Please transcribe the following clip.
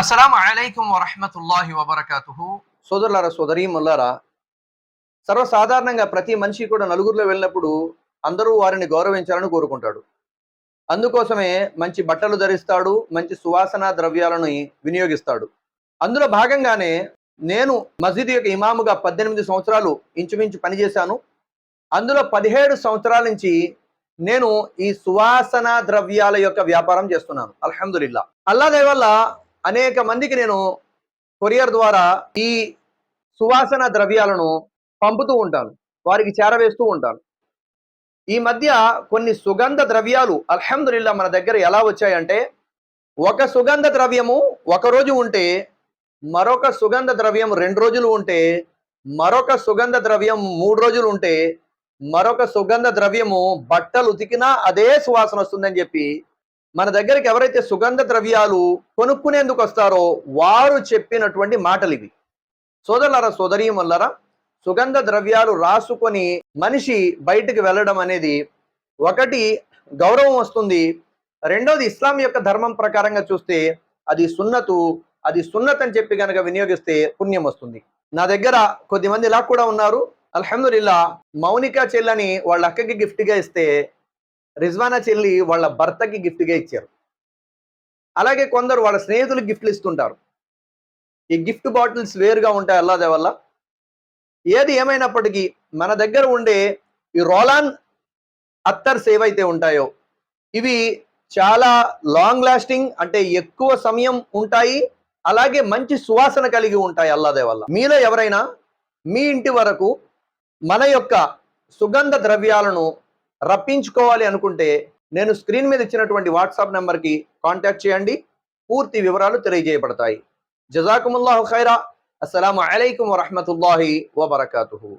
అస్సలం అలైకుం వరహమతుల్లాహి వబర్కాతుహు. సోదరులారా సోదరీమల్లారా సర్వసాధారణంగా ప్రతి మనిషి కూడా నలుగురిలో వెళ్ళినప్పుడు అందరూ వారిని గౌరవించాలని కోరుకుంటాడు. అందుకోసమే మంచి బట్టలు ధరిస్తాడు మంచి సువాసన ద్రవ్యాలను వినియోగిస్తాడు. అందులో భాగంగానే నేను మసీద్ యొక్క ఇమాముగా పద్దెనిమిది సంవత్సరాలు ఇంచుమించు పనిచేశాను. అందులో పదిహేడు సంవత్సరాల నుంచి నేను ఈ సువాసన ద్రవ్యాల యొక్క వ్యాపారం చేస్తున్నాను. అల్హందుల్లా అల్లా వల్ల అనేక మందికి నేను కొరియర్ ద్వారా ఈ సువాసన ద్రవ్యాలను పంపుతూ ఉంటాను. వారికి చేరవేస్తూ ఉంటాను. ఈ మధ్య కొన్ని సుగంధ ద్రవ్యాలు అల్హమ్దుల్లా మన దగ్గర ఎలా వచ్చాయంటే ఒక సుగంధ ద్రవ్యము ఒక రోజు ఉంటే మరొక సుగంధ ద్రవ్యం రెండు రోజులు ఉంటే మరొక సుగంధ ద్రవ్యం మూడు రోజులు ఉంటే మరొక సుగంధ ద్రవ్యము బట్టలు ఉతికినా అదే సువాసన వస్తుందని చెప్పి మన దగ్గరికి ఎవరైతే సుగంధ ద్రవ్యాలు కొనుక్కునేందుకు వస్తారో వారు చెప్పినటువంటి మాటలు ఇవి. సోదరులారా సోదరీమల్లరా సుగంధ ద్రవ్యాలు రాసుకొని మనిషి బయటికి వెళ్ళడం అనేది ఒకటి గౌరవం వస్తుంది. రెండోది ఇస్లాం యొక్క ధర్మం ప్రకారంగా చూస్తే అది సున్నతు అది సున్నత్ అని చెప్పి కనుక వినియోగిస్తే పుణ్యం వస్తుంది. నా దగ్గర కొద్దిమంది ఇలా కూడా ఉన్నారు. అల్హమ్దుల్లా మౌనిక చెల్లని వాళ్ళ అక్కకి గిఫ్ట్గా ఇస్తే రిజ్వానా చెల్లి వాళ్ళ భర్తకి గిఫ్ట్గా ఇచ్చారు. అలాగే కొందరు వాళ్ళ స్నేహితులకు గిఫ్ట్లు ఇస్తుంటారు. ఈ గిఫ్ట్ బాటిల్స్ వేరుగా ఉంటాయి అల్లాదే వల్ల ఏది ఏమైనప్పటికీ మన దగ్గర ఉండే ఈ రోలాన్ అత్తర్స్ ఏవైతే ఉంటాయో ఇవి చాలా లాంగ్ లాస్టింగ్ అంటే ఎక్కువ సమయం ఉంటాయి. అలాగే మంచి సువాసన కలిగి ఉంటాయి అల్లాదే వల్ల మీలో ఎవరైనా మీ ఇంటి వరకు మన యొక్క సుగంధ ద్రవ్యాలను రప్పించుకోవాలి అనుకుంటే నేను స్క్రీన్ మీద ఇచ్చినటువంటి వాట్సాప్ నెంబర్కి కాంటాక్ట్ చేయండి. పూర్తి వివరాలు తెలియజేయబడతాయి. జజాకుముల్లాహు ఖైరా. అస్సలం అయికం వరహమతుల్లాహి వబర్కూ